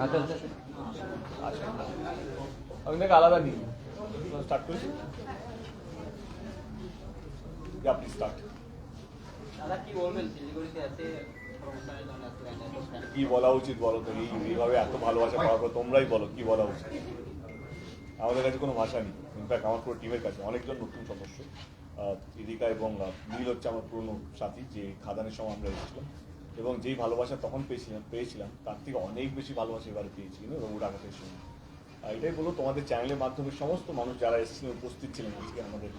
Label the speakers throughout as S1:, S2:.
S1: হাতে হাতে
S2: আচ্ছা। আমি নাকি আলাদা নিই। স্টার্ট করেছি আপনি স্টার্ট
S3: দাদা কি বলবেন? শিলিগুড়িতে
S2: বলা উচিত বলো তো? এইভাবে এত ভালোবাসা পাওয়ার পর তোমরাই বলো কি বলা উচিত? আমাদের কাছে কোনো ভাষা নেই। ইনফ্যাক্ট আমার পুরো টিমের কাছে। অনেকজন নতুন সদস্য। ইদিকা এবং নীল হচ্ছে আমার পুরনো সাথী যে খাদানের সময় আমরা এসেছিলাম। এবং যেই ভালোবাসা তখন পেয়েছিলাম পেয়েছিলাম, তার থেকে অনেক বেশি ভালোবাসা এবারে পেয়েছি কিন্তু রঘুর আঘাতের সময়। আর এটাই বলো তোমাদের চ্যানেলের মাধ্যমে সমস্ত মানুষ যারা এসেছিলেন উপস্থিত ছিলেন আজকে আমাদের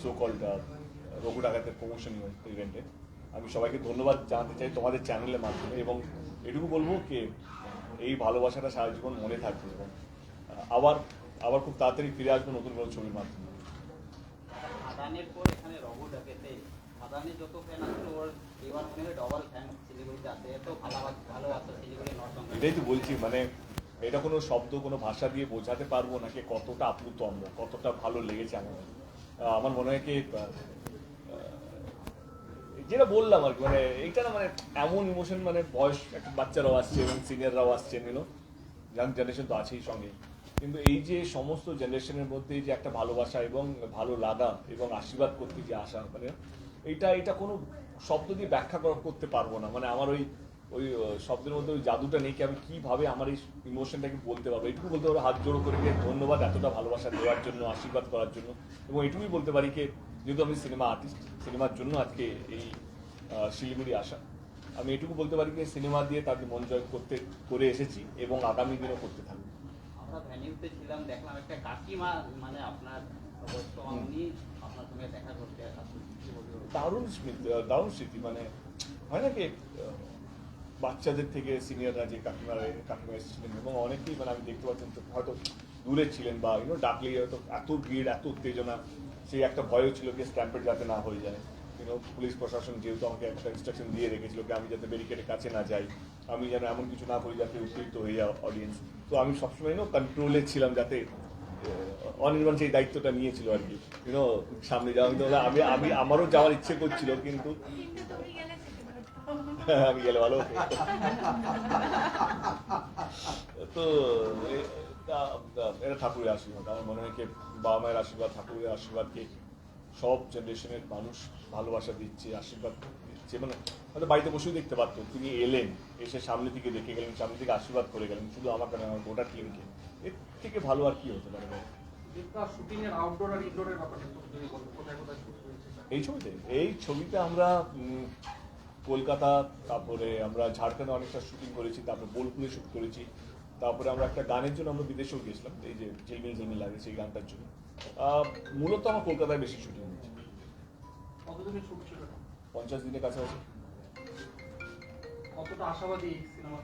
S2: সো কল্ড রঘু ডাকাতের প্রমোশন ইভেন্টে আমি সবাইকে ধন্যবাদ জানাতে চাই তোমাদের চ্যানেলের মাধ্যমে এবং এটুকু বলব কি, এই ভালোবাসাটা সারা জীবন মনে থাকবে এবং আবার আবার খুব তাড়াতাড়ি ফিরে আসব নতুন কোনো ছবির মাধ্যমে।
S3: পর এখানে রঘু খাদানের যত ফ্যান আছে ওর
S2: এটাই তো বলছি মানে এটা কোনো শব্দ, কোনো ভাষা দিয়ে বোঝাতে পারব না কি কতটা আপ্লুত আমরা, কতটা ভালো লেগেছে আমার আমার মনে হয় কি যেটা বললাম আর কি মানে এইটা না মানে এমন ইমোশন মানে বয়স একটা বাচ্চারাও আসছে এবং সিনিয়ররাও আসছে ইউনো ইয়াং জেনারেশন তো আছেই সঙ্গে। কিন্তু এই যে সমস্ত জেনারেশনের মধ্যে যে একটা ভালোবাসা এবং ভালো লাগা এবং আশীর্বাদ করতে যে আসা মানে এটা এটা কোনো শব্দ দিয়ে ব্যাখ্যা করা করতে পারব না। মানে আমার ওই ওই শব্দের মধ্যে ওই জাদুটা নেই কি আমি কীভাবে আমার এই ইমোশনটাকে বলতে পারব। এটুকু বলতে পারব, হাত জোড়ো করে ধন্যবাদ এতটা ভালোবাসা দেওয়ার জন্য, আশীর্বাদ করার জন্য। এবং এটুকুই বলতে পারি কি, যেহেতু আমি সিনেমা আর্টিস্ট, সিনেমার জন্য আজকে এই শিলিগুড়ি আসা, আমি এটুকু বলতে পারি কি, সিনেমা দিয়ে তাকে মন জয় করতে, করে এসেছি এবং আগামী দিনও করতে থাকব।
S3: আমরা ছিলাম, দেখলাম একটা কাকিমা মানে আপনার
S2: দারুণ স্মৃতি দারুণ স্মৃতি মানে হয় না কি বাচ্চাদের থেকে সিনিয়ররা যে কাকিমারা, কাকিমা এসেছিলেন এবং অনেকেই মানে আমি দেখতে পাচ্ছেন হয়তো দূরে ছিলেন বা ইউনো ডাকলেই হয়তো এত ভিড়, এত উত্তেজনা, সেই একটা ভয়ও ছিল কি স্ট্যাম্পেড যাতে না হয়ে যায়। ইউনো পুলিশ প্রশাসন যেহেতু আমাকে একটা ইনস্ট্রাকশন দিয়ে রেখেছিল কি আমি যাতে ব্যারিকেডের কাছে না যাই, আমি যেন এমন কিছু না করি যাতে উত্তেজিত হয়ে যাওয়া অডিয়েন্স তো আমি সবসময় কন্ট্রোলে ছিলাম যাতে অনির্বাণ সেই দায়িত্বটা নিয়েছিল আর কি। ইউনো সামনে যাওয়া আমি আমি আমি আমারও যাওয়ার ইচ্ছে করছিল, কিন্তু আমি গেলে ভালো তো এটা ঠাকুরের আশীর্বাদ। আমার মনে হয় বাবা মায়ের আশীর্বাদ, ঠাকুরের আশীর্বাদকে সব জেনারেশনের মানুষ ভালোবাসা দিচ্ছে, আশীর্বাদ দিচ্ছে। মানে হয়তো বাড়িতে বসেও দেখতে পারতো, তিনি এলেন, এসে সামনে দিকে দেখে গেলেন, সামনে থেকে আশীর্বাদ করে গেলেন। শুধু আমাকে আমার গোটা টিমকে থেকে ভালো আর কি হতে পারে? এই ছবিতে? এই ছবিতে আমরা কলকাতা তারপরে আমরা ঝাড়খণ্ডে অনেকটা শুটিং করেছি তারপরে বোলপুরে শুট করেছি তারপরে আমরা একটা গানের জন্য আমরা বিদেশেও গেছিলাম এই যে ঝিলমিল ঝিলমিল লাগে সেই গানটার জন্য। মূলত আমার কলকাতায় বেশি শুটিং হয়েছে? পঞ্চাশ দিনের কাছাকাছি।
S4: কতটা আশাবাদী সিনেমা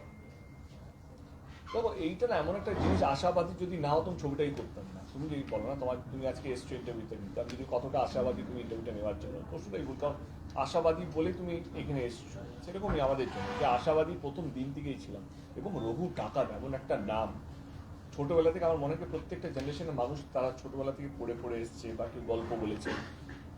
S2: দেখো এইটা না এমন একটা জিনিস আশাবাদী যদি না হতাম ছবিটাই করতাম না। তুমি যদি বলো না, তোমার তুমি আজকে এসছো ইন্টারভিউতে নিতে আমি যদি কতটা আশাবাদী তুমি ইন্টারভিউটা নেওয়ার জন্য প্রশ্নটাই বলতাম আশাবাদী বলে তুমি এখানে এসছো। সেরকমই আমাদের জন্য। যে আশাবাদী প্রথম দিন থেকেই ছিলাম। এবং রঘু টাকা এমন একটা নাম। ছোটোবেলা থেকে আমার মনে হয় প্রত্যেকটা জেনারেশনের মানুষ তারা ছোটোবেলা থেকে পড়ে পড়ে এসছে বা কেউ গল্প বলেছে।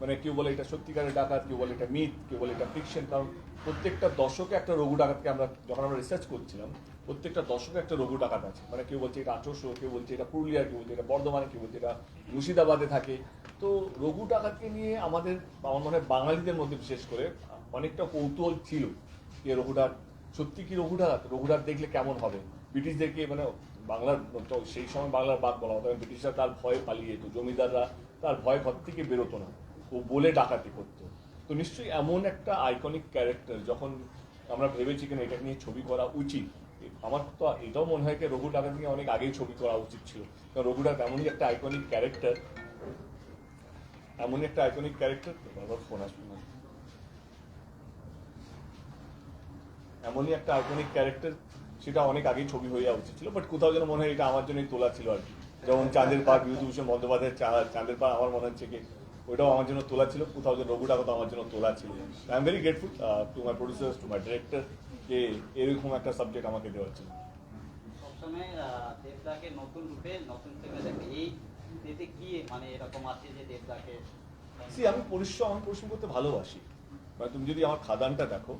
S2: মানে কেউ বলে এটা সত্যিকারের ডাকাত, কেউ বলে এটা মিথ, কেউ বলে এটা ফিকশন কারণ প্রত্যেকটা দশকে একটা রঘু ডাকাতকে আমরা যখন আমরা রিসার্চ করছিলাম প্রত্যেকটা দশকে একটা রঘু ডাকাত আছে। মানে কেউ বলছে এটা আঠারোশো, কেউ বলছে এটা পুরুলিয়া, কেউ বলছে এটা বর্ধমানে, কেউ বলছে এটা মুর্শিদাবাদে থাকে। তো রঘু ডাকাতকে নিয়ে আমাদের, আমার মনে হয় বাঙালিদের মধ্যে বিশেষ করে অনেকটা কৌতূহল ছিল যে রঘুডাক সত্যি কি রঘুডাক রঘুডাক দেখলে কেমন হবে? ব্রিটিশদেরকে মানে বাংলার সেই সময় বাংলার বাদ বলা হতো ব্রিটিশরা তার ভয়ে পালিয়ে যেত, জমিদাররা তার ভয় ঘর থেকে বেরোতো না। ও বলে ডাকাতি করতো। তো নিশ্চয়ই এমন একটা আইকনিক ক্যারেক্টার যখন আমরা ভেবেছি কিনা, এটা নিয়ে ছবি করা উচিত। আমার তো এটাও মনে হয় যে রঘু ডাকাত নিয়ে অনেক আগেই ছবি করা উচিত ছিল। কারণ রঘু ডাকাত এমনই একটা আইকনিক ক্যারেক্টার এমনই একটা আইকনিক ক্যারেক্টার বাবার ফোন আসবে না এমনই একটা আইকনিক ক্যারেক্টার সেটা অনেক আগেই ছবি হয়ে যাওয়া উচিত ছিল। বাট কোথাও যেন মনে হয় এটা আমার জন্যই তোলা ছিল আর কি। যেমন চাঁদের পাক বিভূতিভূষণ বন্দ্যোপাধ্যায়ের চাঁদের পাক আমার মনে হচ্ছে কি ওইটাও আমার জন্য তোলা ছিল। কোথাও যেন রঘু ডাকাত আমার জন্য তোলা ছিল। I am very grateful to my producers to my director যে এরকম একটা সাবজেক্ট আমাকে
S3: সবসময় দেবদাকে নতুন রূপে নতুন ফিল্মে দেখে। এই এতে কি মানে এরকম আছে যে দেবদাকে?
S2: সি আমি পরিশ্রম আমি পরিশ্রম করতে ভালোবাসি। মানে তুমি যদি আমার খাদানটা দেখো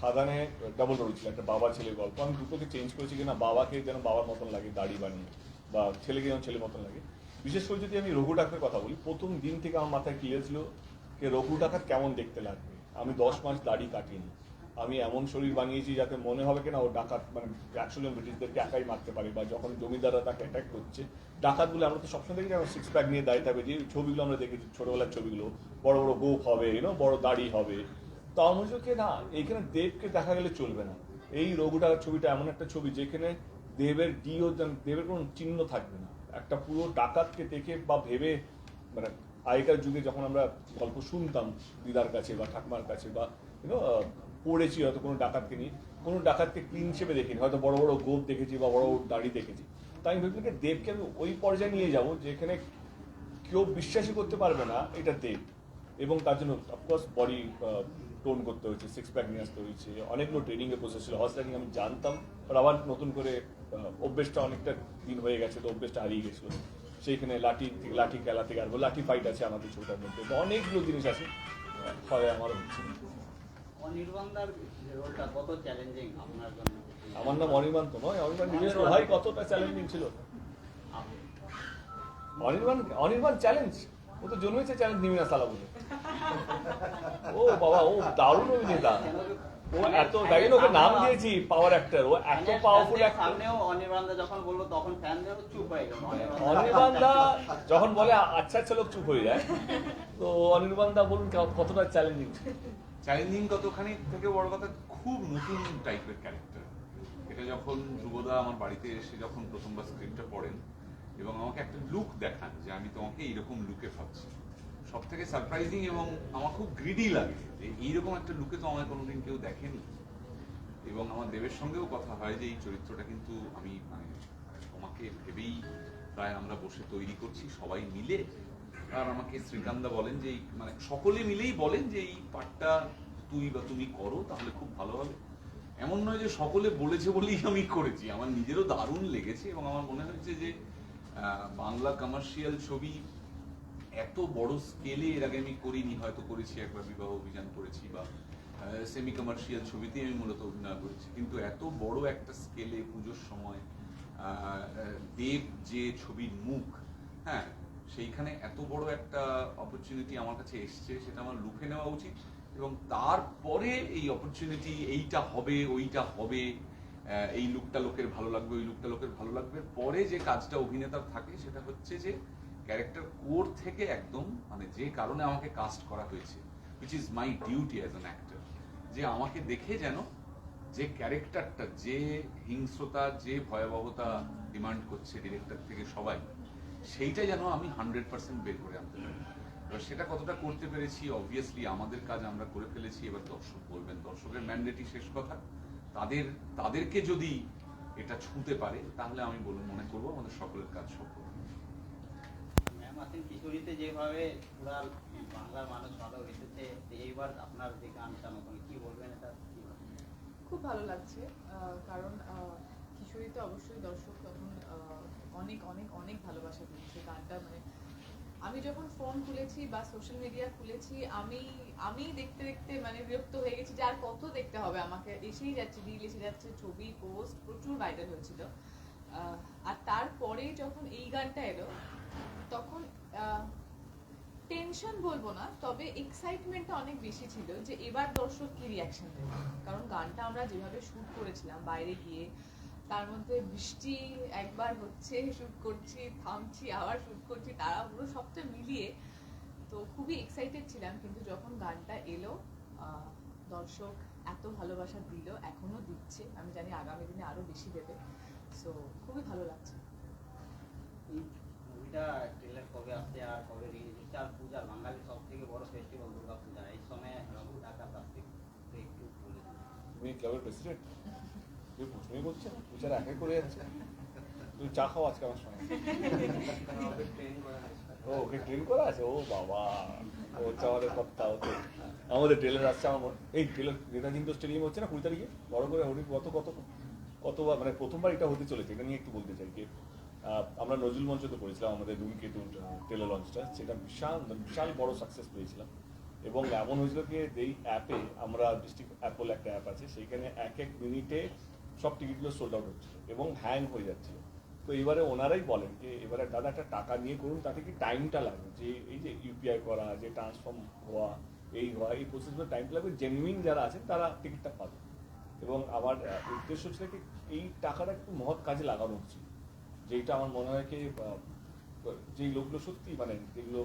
S2: খাদানে ডাবল রোল ছিল একটা বাবা ছেলের গল্প। আমি দুটোকে চেঞ্জ করেছি কিনা বাবাকে যেন বাবার মতন লাগে দাড়ি বানিয়ে বা ছেলেকে যেন ছেলের মতন লাগে। বিশেষ করে যদি আমি রঘু ডাকের কথা বলি প্রথম দিন থেকে আমার মাথায় ক্লিয়ার ছিল যে রঘু ডাকাত কেমন দেখতে লাগবে? আমি দশ মাস দাড়ি কাটিনি। আমি এমন শরীর বানিয়েছি যাতে মনে হবে কিনা ও ডাকাত মানে একশো জন ব্রিটিশদেরকে একাই মারতে পারে বা যখন জমিদাররা তাকে অ্যাটাক করছে, ডাকাতগুলো আমরা তো সবসময় দেখি সিক্স প্যাক নিয়ে দাঁড়িয়ে থাকবে, যে ছবিগুলো আমরা দেখেছি, ছোটবেলার ছবিগুলো, বড় বড় গোপ হবে ইউনো বড় দাড়ি হবে। তো আমার না এইখানে দেবকে দেখা গেলে চলবে না। এই রঘুটার ছবিটা এমন একটা ছবি যেখানে দেবের ডিও দেবের কোনো চিহ্ন থাকবে না। একটা পুরো ডাকাতকে দেখে বা ভেবে মানে আগেকার যুগে যখন আমরা গল্প শুনতাম দিদার কাছে বা ঠাকুমার কাছে বা ইউনো পড়েছি হয়তো কোনো ডাকাতকে নিয়ে। কোনো ডাকাতকে ক্লিন হিসেবে দেখিনি। হয়তো বড় বড় গোপ দেখেছি বা বড় বড় দাড়ি দেখেছি। তাই আমি ভেবেছিলাম দেবকে আমি ওই পর্যায়ে নিয়ে যাব যেখানে কেউ বিশ্বাসই করতে পারবে না এটা দেব। এবং তার জন্য অফকোর্স বডি টোন করতে হয়েছে সিক্স প্যাক নিয়ে আসতে হয়েছে। অনেকগুলো ট্রেনিং এর প্রসেস ছিল। হর্স রাইডিং আমি জানতাম। আর আবার নতুন করে অভ্যেসটা অনেকটা দিন হয়ে গেছে তো অভ্যেসটা হারিয়ে গেছিল। সেইখানে লাঠি লাঠি খেলা থেকে আসব লাঠি ফাইট আছে আমাদের ছোটার মধ্যে। অনেকগুলো জিনিস আছে। হয় আমার হচ্ছে
S3: অনির্বাণদার রোলটা কত চ্যালেঞ্জিং আপনার জন্য?
S2: আমার নাম অনির্বাণ তো নয় অনির্বাণ নিজের ভাই কতটা চ্যালেঞ্জিং ছিল? অনির্বাণ অনির্বাণ চ্যালেঞ্জ ও তো জন্মেছে চ্যালেঞ্জ নিবি না সালা বলে। ও বাবা ও দারুণ অভিনেতা। ও এত তাই ওকে নাম দিয়েছি পাওয়ার অ্যাক্টর ও এত পাওয়ারফুল অ্যাক্টর
S3: সামনেও অনির্বাণদা যখন বলল তখন ফ্যানদেরও চুপ হয়ে গেল।
S2: যখন বলে আচ্ছা আচ্ছা লোক চুপ হয়ে যায়। তো অনির্বাণ দা বলুন কতটা চ্যালেঞ্জিং
S1: চ্যালেঞ্জিং কতখানি থেকে বড় কথা, খুব নতুন টাইপের ক্যারেক্টার এটা যখন ধ্রুবদা আমার বাড়িতে এসে যখন প্রথমবার স্ক্রিপ্টটা পড়েন এবং আমাকে একটা লুক দেখান যে আমি তোমাকে এইরকম লুকে ভাবছি। সব থেকে সারপ্রাইজিং এবং আমার খুব গ্রিডি লাগে যে এইরকম একটা লুকে তো আমায় কোনোদিন কেউ দেখেনি। এবং আমার দেবের সঙ্গেও কথা হয় যে এই চরিত্রটা কিন্তু আমি মানে তোমাকে ভেবেই প্রায় আমরা বসে তৈরি করছি, সবাই মিলে আর আমাকে শ্রীকান্দা বলেন যে মানে সকলে মিলেই বলেন যে এই পাঠটা তুই বা তুমি করো, তাহলে খুব ভালো হবে। এমন নয় যে সকলে বলেছে বলেই আমি করেছি, আমার নিজেরও দারুণ লেগেছে এবং আমার মনে হচ্ছে যে বাংলা কমার্শিয়াল ছবি এত বড় স্কেলে এর আগে আমি করিনি, হয়তো করেছি একবার বিবাহ অভিযান করেছি বা সেমি কমার্শিয়াল ছবিতে আমি মূলত অভিনয় করেছি। কিন্তু এত বড় একটা স্কেলে পুজোর সময় দেব যে ছবির মুখ হ্যাঁ সেইখানে এত বড় একটা অপরচুনিটি আমার কাছে এসছে, সেটা আমার লুফে নেওয়া উচিত এবং তারপরে এই অপরচুনিটি এইটা হবে, ওইটা হবে এই লুকটা লোকের ভালো লাগবে, ওই লুকটা লোকের ভালো লাগবে। পরে যে কাজটা অভিনেতার থাকে সেটা হচ্ছে যে ক্যারেক্টার কোর থেকে একদম মানে যে কারণে আমাকে কাস্ট করা হয়েছে which is my duty as an actor যে আমাকে দেখে যেন যে ক্যারেক্টারটা যে হিংস্রতা, যে ভয়াবহতা ডিমান্ড করছে ডিরেক্টর থেকে সবাই সেইটা যেন আমি হান্ড্রেড পার্সেন্ট বের করে আনতে পারি। এবার সেটা কতটা করতে পেরেছি অবভিয়াসলি আমাদের কাজ আমরা করে ফেলেছি এবার দর্শক বলবেন দর্শকের ম্যান্ডেটই শেষ কথা। তাদের তাদেরকে যদি এটা ছুঁতে পারে তাহলে আমি বলুন মনে করব আমাদের সকলের কাজ সফল।
S3: কিশোরীতে যেভাবে পুরা বাংলার মানুষ ভালো হয়েছে এইবার আপনার যে গানটা নতুন কি বলবেন এটা?
S5: খুব ভালো লাগছে আহ, কারণ আহ, কিশোরীতে অবশ্যই দর্শক তখন অনেক অনেক অনেক ভালোবাসা দিচ্ছে গানটা মানে আমি যখন ফোন খুলেছি বা সোশ্যাল মিডিয়া খুলেছি আমি আমি দেখতে দেখতে মানে বিরক্ত হয়ে গেছি যে আর কত দেখতে হবে আমাকে। এসেই যাচ্ছে রিল এসে যাচ্ছে ছবি পোস্ট প্রচুর ভাইরাল হয়েছিল। আর তারপরে যখন এই গানটা এলো তখন টেনশন বলব না তবে এক্সাইটমেন্টটা অনেক বেশি ছিল যে এবার দর্শক কি রিয়াকশন দেবে কারণ গানটা আমরা যেভাবে শুট করেছিলাম বাইরে গিয়ে তার মধ্যে বৃষ্টি একবার হচ্ছে শুট করছি থামছি আবার শুট করছি তারা পুরো সবটা মিলিয়ে তো খুবই এক্সাইটেড ছিলাম। কিন্তু যখন গানটা এলো আহ, দর্শক এত ভালোবাসা দিল এখনও দিচ্ছে। আমি জানি আগামী দিনে আরও বেশি দেবে। সো খুবই ভালো লাগছে।
S3: এই মুভিটা ট্রেলার কবে আসছে আর কবে রিলিজ হচ্ছে আর পূজা বাঙালির সব থেকে বড় ফেস্টিভ্যাল দুর্গা পূজা এই সময় রঘু ডাকাত একটু বলে দিন।
S2: তুমি ক্লাবের প্রেসিডেন্ট তুই প্রশ্নই করছে বিচার করে যাচ্ছে তুই চা খাও আজকে আমার সঙ্গে ও ওকে ট্রেন করা আছে ও বাবা ও আমাদের কর্তা ওকে আমাদের ট্রেলার আসছে আমার এই ট্রেলার নেতাজি ইন্ডোর স্টেডিয়াম হচ্ছে না কুড়ি তারিখে বড় করে হরি কত কত কতবার মানে প্রথমবার এটা হতে চলেছে এটা নিয়ে একটু বলতে চাই যে আমরা নজরুল মঞ্চতে করেছিলাম আমাদের ধূমকেতুর ট্রেলার লঞ্চটা সেটা বিশাল বিশাল বড় সাকসেস পেয়েছিলাম এবং এমন হয়েছিল কি এই অ্যাপে আমরা ডিস্ট্রিক্ট অ্যাপল একটা অ্যাপ আছে সেইখানে এক এক মিনিটে সব টিকিটগুলো সোল্ড আউট হচ্ছিল এবং হ্যাং হয়ে যাচ্ছিল তো এবারে ওনারাই বলেন যে, এবারে দাদা একটা টাকা নিয়ে করুন, তাতে কি টাইমটা লাগবে যে এই যে ইউপিআই করা, যে ট্রান্সফর্ম হওয়া, এই হওয়া, এই প্রসেসগুলো টাইমটা লাগবে। জেনুইন যারা আছেন, তারা টিকিটটা পাবে। এবং আমার উদ্দেশ্য ছিল কি, এই টাকাটা একটু মহৎ কাজে লাগানো উচিত। যেটা আমার মনে হয় কি যেই লোকগুলো সত্যি মানে যেগুলো,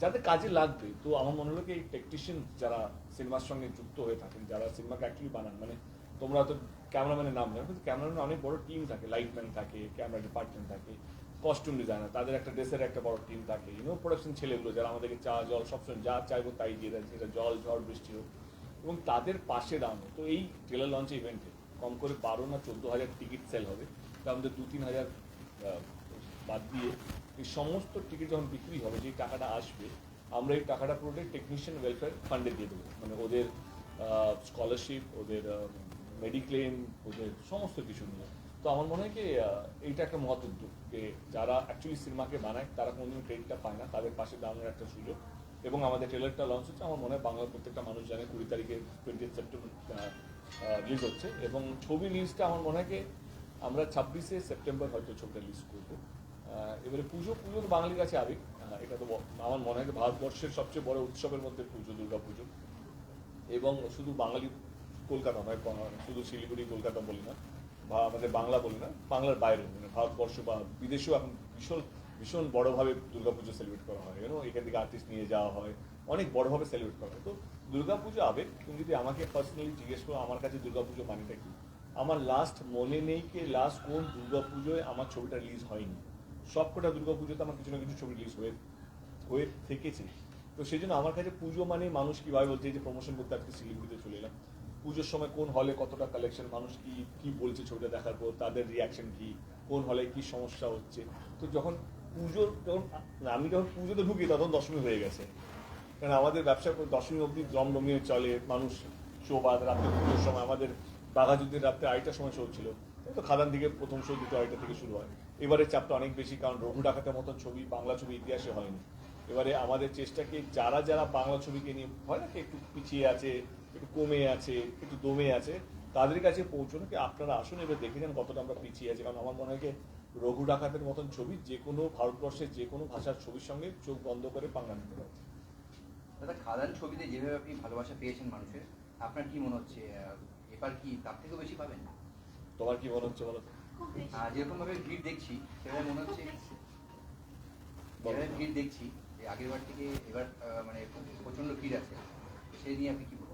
S2: যাদের কাজে লাগবে। তো আমার মনে হলো কি, এই টেকনিশিয়ান যারা সিনেমার সঙ্গে যুক্ত হয়ে থাকেন, যারা সিনেমাকে অ্যাকচুয়ালি বানান মানে তোমরা তো ক্যামেরাম্যানের নাম জানো? কিন্তু ক্যামেরাম্যান অনেক বড় টিম থাকে লাইটম্যান থাকে ক্যামেরা ডিপার্টমেন্ট থাকে কস্টিউম ডিজাইনার তাদের একটা ড্রেসের একটা বড় টিম থাকে ইউনো প্রোডাকশন ছেলেগুলো যারা আমাদেরকে চা, জল সবসময় যা চাইব তাই দিয়ে দেয়, সেটা জল, ঝড়, বৃষ্টি হোক। এবং তাদের পাশে দাঁড়ানো, তো এই ট্রেলার লঞ্চ ইভেন্টে কম করে বারো না চোদ্দ হাজার টিকিট সেল হবে। তার মধ্যে দু, তিন হাজার বাদ দিয়ে এই সমস্ত টিকিট যখন বিক্রি হবে, যেই টাকাটা আসবে, আমরা এই টাকাটা পুরোটাই টেকনিশিয়ান ওয়েলফেয়ার ফান্ডে দিয়ে দেবো। মানে ওদের স্কলারশিপ ওদের মেডিক্লেম ওদের সমস্ত কিছু নিয়ে। তো আমার মনে হয় কি এইটা একটা মহৎ উদ্যোগ যে যারা অ্যাকচুয়ালি সিনেমাকে বানায়, তারা কোনোদিন ক্রেডিটটা পায় না, তাদের পাশে দাঁড়ানোর একটা সুযোগ। এবং আমাদের ট্রেলারটা লঞ্চ হচ্ছে, আমার মনে হয় বাংলার প্রত্যেকটা মানুষ জানে কুড়ি তারিখে টোয়েন্টি সেপ্টেম্বর রিলিজ হচ্ছে। এবং ছবি রিলিজটা আমার মনে হয় কি, আমরা ছাব্বিশে সেপ্টেম্বর হয়তো ছবিটা রিলিজ করব। এবারে পুজো পুজো তো বাঙালির কাছে আবেগ। এটা তো আমার মনে হয় ভারতবর্ষের সবচেয়ে বড় উৎসবের মধ্যে পুজো দুর্গা পুজো এবং শুধু বাঙালি কলকাতা নয় শুধু শিলিগুড়ি, কলকাতা বলি না, বা আমাদের বাংলা বলি না, বাংলার বাইরে মানে ভারতবর্ষ বা বিদেশেও এখন ভীষণ ভীষণ বড়োভাবে দুর্গাপুজো সেলিব্রেট করা হয় ইউনো এখান থেকে আর্টিস্ট নিয়ে যাওয়া হয়, অনেক বড়োভাবে সেলিব্রেট করা হয়। তো দুর্গাপুজো আবেগ, তুমি যদি আমাকে পার্সোনালি জিজ্ঞেস করো, আমার কাছে দুর্গাপুজো মানেটা কি? আমার লাস্ট মনে নেই কি লাস্ট কোন দুর্গাপুজোয় আমার ছবিটা রিলিজ হয়নি। সবকটা দুর্গাপুজোতে আমার কিছু না কিছু ছবি রিলিজ হয়ে হয়ে থেকেছে। তো সেই জন্য আমার কাছে পুজো মানে মানুষ কীভাবে বলছে যে প্রমোশন করতে আজকে শিলিগুড়িতে চলে এলাম। পুজোর সময় কোন হলে কতটা কালেকশন মানুষ কি কি বলছে ছবিটা দেখার পর, তাদের রিয়াকশন কি, কোন হলে কি সমস্যা হচ্ছে? তো যখন পুজোর, যখন আমি যখন পুজোতে ঢুকি তখন দশমী হয়ে গেছে। কারণ আমাদের ব্যবসা দশমী অবধি জমজমিয়ে চলে, মানুষ শো বাদ রাত্রে পুজোর সময় আমাদের বাঘাযুদ্ধের রাত্রে আড়াইটার সময় শো ছিল। তো খাদান থেকে প্রথম শো দুটো আড়াইটা থেকে শুরু হয়। এবারে চাপটা অনেক বেশি, কারণ রঘু ডাকাতের মতন ছবি, বাংলা ছবি ইতিহাসে হয়নি। এবারে আমাদের চেষ্টাকে যারা যারা বাংলা ছবিকে নিয়ে, হয় না একটু পিছিয়ে আছে একটু কমে আছে একটু দমে আছে তাদের কাছে পৌঁছানো কি আপনারা আসুন এবার দেখে যান কতটা আমরা পিছিয়ে আছি। কারণ আমার মনে হয় রঘু ডাকাতের মতন ছবি যে কোনো ভারতবর্ষের যে কোনো ভাষার ছবির সঙ্গে চোখ বন্ধ করে বাংলা নিতে পারে।
S6: দাদা খাদান ছবিতে যেভাবে আপনি ভালোবাসা পেয়েছেন মানুষের আপনার কি মনে হচ্ছে আহ, এবার কি তার থেকেও বেশি পাবেন?
S2: তোমার কি মনে হচ্ছে বলো? তো?
S6: যেরকম ভাবে ভিড় দেখছি সেভাবে মনে হচ্ছে যেভাবে ভিড় দেখছি যে আগের বার থেকে এবার আহ, মানে প্রচণ্ড ভিড় আছে সেই নিয়ে আপনি কি বলবেন?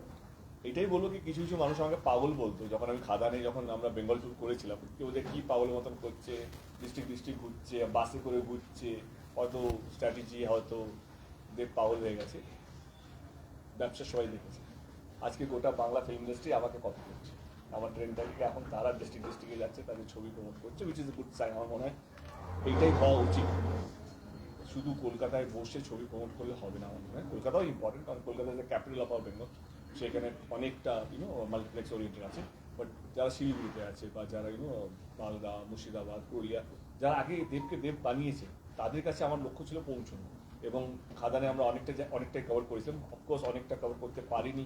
S2: এটাই বলব কি কিছু কিছু মানুষ আমাকে পাগল বলতো। যখন আমি খাদানে যখন আমরা বেঙ্গল ট্যুর করেছিলাম কেউ ওদের কি পাগলের মতন করছে ডিস্ট্রিক্ট ডিস্ট্রিক্ট ঘুরছে, বাসে করে ঘুরছে হয়তো স্ট্র্যাটেজি হয়তো দেব পাগল হয়ে গেছে। ব্যবসা সবাই দেখেছে। আজকে গোটা বাংলা ফিল্ম ইন্ডাস্ট্রি আমাকে কথা করছে। আমার ট্রেনটা থেকে এখন তারা ডিস্ট্রিক্ট ডিস্ট্রিক্টে যাচ্ছে, তাদের ছবি প্রমোট করছে উইচ ইজ গুড সাইন আমার মনে হয়। এইটাই হওয়া উচিত। শুধু কলকাতায় বসে ছবি প্রমোট করলে হবে না আমার মনে হয়। কলকাতাও ইম্পর্টেন্ট কারণ কলকাতা যে ক্যাপিটাল অফ আওয়ার বেঙ্গল সেখানে অনেকটা ইউনো মাল্টিপ্লেক্স ওরিয়েন্টেড আছে। বাট যারা শিলিগুড়িতে আছে বা যারা ইউনো মালদা, মুর্শিদাবাদ পুরুলিয়া যারা আগে দেবকে দেব বানিয়েছে, তাদের কাছে আমার লক্ষ্য ছিল পৌঁছানো। এবং খাদানে আমরা অনেকটা অনেকটাই কভার করেছিলাম। অফকোর্স অনেকটা কভার করতে পারিনি।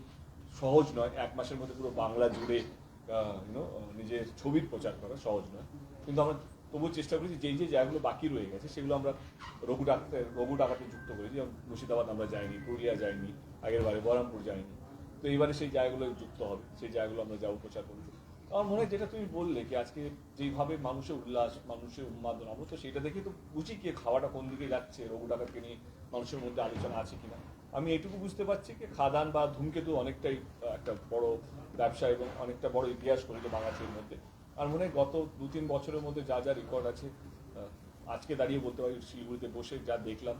S2: সহজ নয়, এক মাসের মধ্যে পুরো বাংলা জুড়ে ইউনো নিজের ছবির প্রচার করা সহজ নয়। কিন্তু আমরা তবুও চেষ্টা করেছি, যেই যে জায়গাগুলো বাকি রয়ে গেছে, সেগুলো আমরা রঘু ডাকাতে রঘু ডাকাতে যুক্ত করেছি। মুর্শিদাবাদ আমরা যাইনি, পুরুলিয়া যাইনি, আগের বারে বহরমপুর যাইনি। তো এইবারে সেই জায়গাগুলো যুক্ত হবে, সেই জায়গাগুলো আমরা যাব প্রচার করব। আমার মনে হয় যেটা তুমি বললে কি আজকে যেইভাবে মানুষের উল্লাস, মানুষের উন্মাদনা, আমরা তো সেটা দেখে তো বুঝি কি খাওয়াটা কোন দিকে যাচ্ছে, রঘু ডাকাতকে নিয়ে মানুষের মধ্যে আলোচনা আছে কিনা। আমি এটুকু বুঝতে পারছি কি খাদান বা ধূমকেতু অনেকটাই একটা বড় ব্যবসা এবং অনেকটা বড় ইতিহাস করেছে বাংলাদেশের মধ্যে। আর মনে হয় গত দু তিন বছরের মধ্যে যা যা রেকর্ড আছে আজকে দাঁড়িয়ে বলতে পারি শিলিগুড়িতে বসে যা দেখলাম,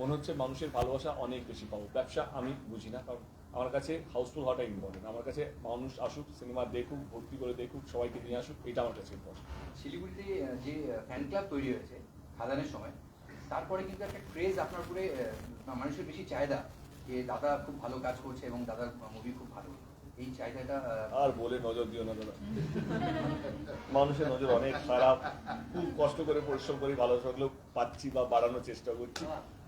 S2: মনে হচ্ছে মানুষের ভালোবাসা অনেক বেশি পাবো। ব্যবসা আমি বুঝি না, কারণ আমার কাছে হাউসফুল হওয়াটা ইম্পর্টেন্ট আমার কাছে মানুষ আসুক সিনেমা দেখুক ভর্তি করে দেখুক সবাইকে নিয়ে আসুক এটা আমার কাছে ইম্পর্টেন্ট
S6: শিলিগুড়িতে যে ফ্যান ক্লাব তৈরি হয়েছে খাদানের সময় তারপরে কিন্তু একটা ক্রেজ আপনার উপরে মানুষের বেশি চাহিদা যে দাদা খুব ভালো কাজ করছে এবং দাদার মুভি খুব ভালো। এই চাহিদাটা
S2: আর বলে নজর দিও না দাদা। মানুষের নজর অনেক খারাপ। খুব কষ্ট করে পরিশ্রম করি ভালো থাকলেও পাচ্ছি বা বাড়ানোর চেষ্টা করছি।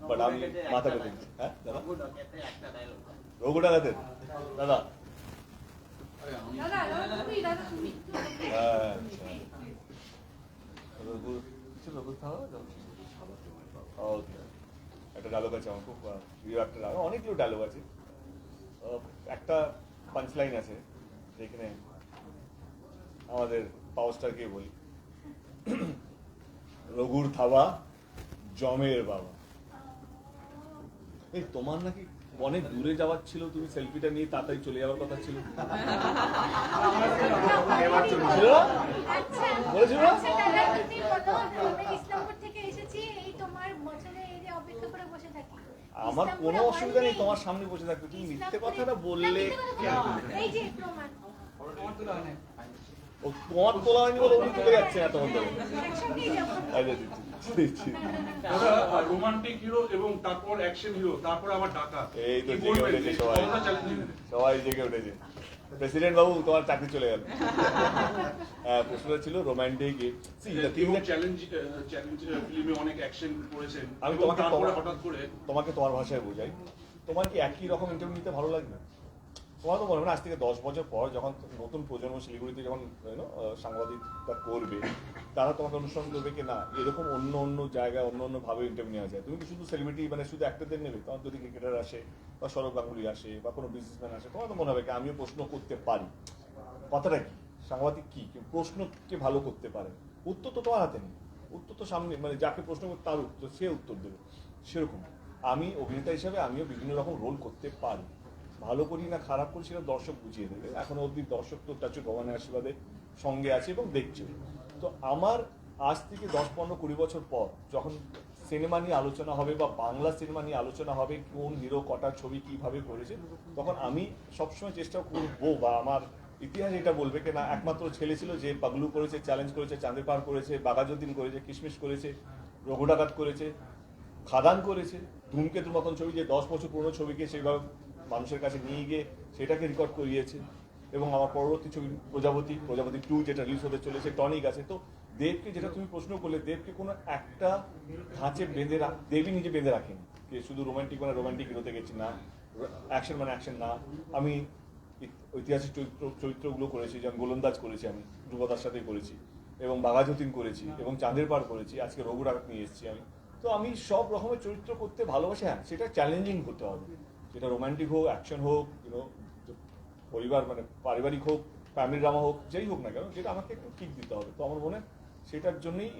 S2: বাট আমি মাথা পেতে দিচ্ছি। হ্যাঁ দাদা?
S3: রঘু
S2: ডাকাতের দাদা। আচ্ছা। একটা ডায়লগ আছে আমার, খুব একটা আছে। একটা আছে, যেখানে আমাদের পাওয়ার বলি। রঘুর থাবা, জমের বাবা। এই তোমার নাকি অনেক দূরে যাওয়ার ছিল তুমি সেলফিটা নিয়ে তাড়াতাড়ি চলে যাওয়ার কথা ছিল।
S7: আচ্ছা
S2: বলেছিল?
S7: আচ্ছা দাদা তুমি বলো আমি ইসলামপুর থেকে এসেছি এই তোমার বছরে এই যে অপেক্ষা করে বসে থাকি।
S2: আমার কোনো অসুবিধা নেই তোমার সামনে বসে থাকতে তুমি মিথ্যে কথাটা
S7: না,
S2: বললে
S7: না।
S2: তোমার তোলা হয়নি বলে উনি চলে যাচ্ছে না দিচ্ছি, দিচ্ছি।
S4: রোমান্টিক হিরো এবং তারপর অ্যাকশন হিরো তারপর আবার টাকা
S2: এই তো জেগে উঠেছে সবাই। সবাই জেগে উঠেছে। প্রেসিডেন্ট বাবু তোমার চাকরি চলে গেল। হ্যাঁ প্রশ্নটা ছিল রোমান্টিক
S4: অ্যাকশন করেছেন
S2: আমি তোমাকে তোমার- তোমাকে তোমার ভাষায় বোঝাই। তোমার কি একই রকম ইন্টারভিউ নিতে ভালো লাগবে? তোমার তো হয় না, আজ থেকে দশ বছর পর যখন নতুন প্রজন্ম শিলিগুড়িতে যখন সাংবাদিকতা করবে, তারা তোমাকে অনুসরণ করবে কি না? এরকম অন্য অন্য জায়গায়, অন্য অন্য ভাবে ইন্টারভিউ নেওয়া যায়। তুমি কি শুধু সেলিব্রিটি মানে শুধু একটাদের নেবে? তোমার যদি ক্রিকেটার আসে বা সৌরভ গাঙ্গুলি আসে বা কোনো বিজনেসম্যান আসে, তোমার তো মনে হবে কি, আমিও প্রশ্ন করতে পারি। কথাটা কি? সাংবাদিক কি? প্রশ্নকে ভালো করতে পারে। উত্তর তো তোমার হাতে নেই। উত্তর তো সামনে মানে যাকে প্রশ্ন করবে তার উত্তর, সে উত্তর দেবে। সেরকম। আমি অভিনেতা হিসাবে আমিও বিভিন্ন রকম রোল করতে পারি। ভালো করি না, খারাপ করি সেটা দর্শক বুঝিয়ে দেবে। এখনও অবধি দর্শক তো তার ভগবানের আশীর্বাদে সঙ্গে আছে এবং দেখছে। তো আমার আজ থেকে দশ, পনেরো, কুড়ি বছর পর যখন সিনেমা নিয়ে আলোচনা হবে বা বাংলা সিনেমা নিয়ে আলোচনা হবে, কোন হিরো, কটা ছবি কীভাবে করেছে, তখন আমি সবসময় চেষ্টা করব বা আমার ইতিহাস এটা বলবে কি না, একমাত্র ছেলে ছিল যে পাগলু করেছে চ্যালেঞ্জ করেছে, চাঁদে পার করেছে বাগাজুদ্দিন করেছে, কিশমিশ করেছে রঘু ডাকাত করেছে, খাদান করেছে, ধূমকেতুর মতন ছবি যে দশ বছর পুরনো ছবিকে সেইভাবে মানুষের কাছে নিয়ে গিয়ে সেটাকে রেকর্ড করিয়েছে। এবং আমার পরবর্তী ছবি, প্রজাপতি প্রজাপতি টু যেটা রিলিজ হতে চলেছে টনিক আছে। তো দেবকে যেটা তুমি প্রশ্ন করলে, দেবকে কোনো একটা ধাঁচে বেঁধে রাখ দেবই নিজে বেঁধে রাখেন। যে শুধু রোমান্টিক মানে রোমান্টিক হিরোতে গেছি, না। অ্যাকশন মানে অ্যাকশন না। আমি ঐতিহাসিক চরিত্র, চরিত্রগুলো করেছি, যেমন গোলন্দাজ করেছি আমি ধ্রুবতার সাথে করেছি, এবং বাঘাযতীন করেছি, এবং চাঁদের পার করেছি, আজকে রঘু নিয়ে এসেছি আমি। তো আমি সব রকমের চরিত্র করতে ভালোবাসি হ্যাঁ সেটা চ্যালেঞ্জিং করতে হবে। সেটা রোমান্টিক হোক অ্যাকশন হোক ইউনো পরিবার মানে পারিবারিক হোক ফ্যামিলি ড্রামা হোক, যেই হোক না কেন, যেটা আমাকে একটু ঠিক দিতে হবে। তো আমার মনে সেটার জন্যই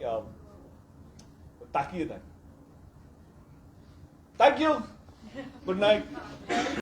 S2: তাকিয়ে থাকি। Thank you good night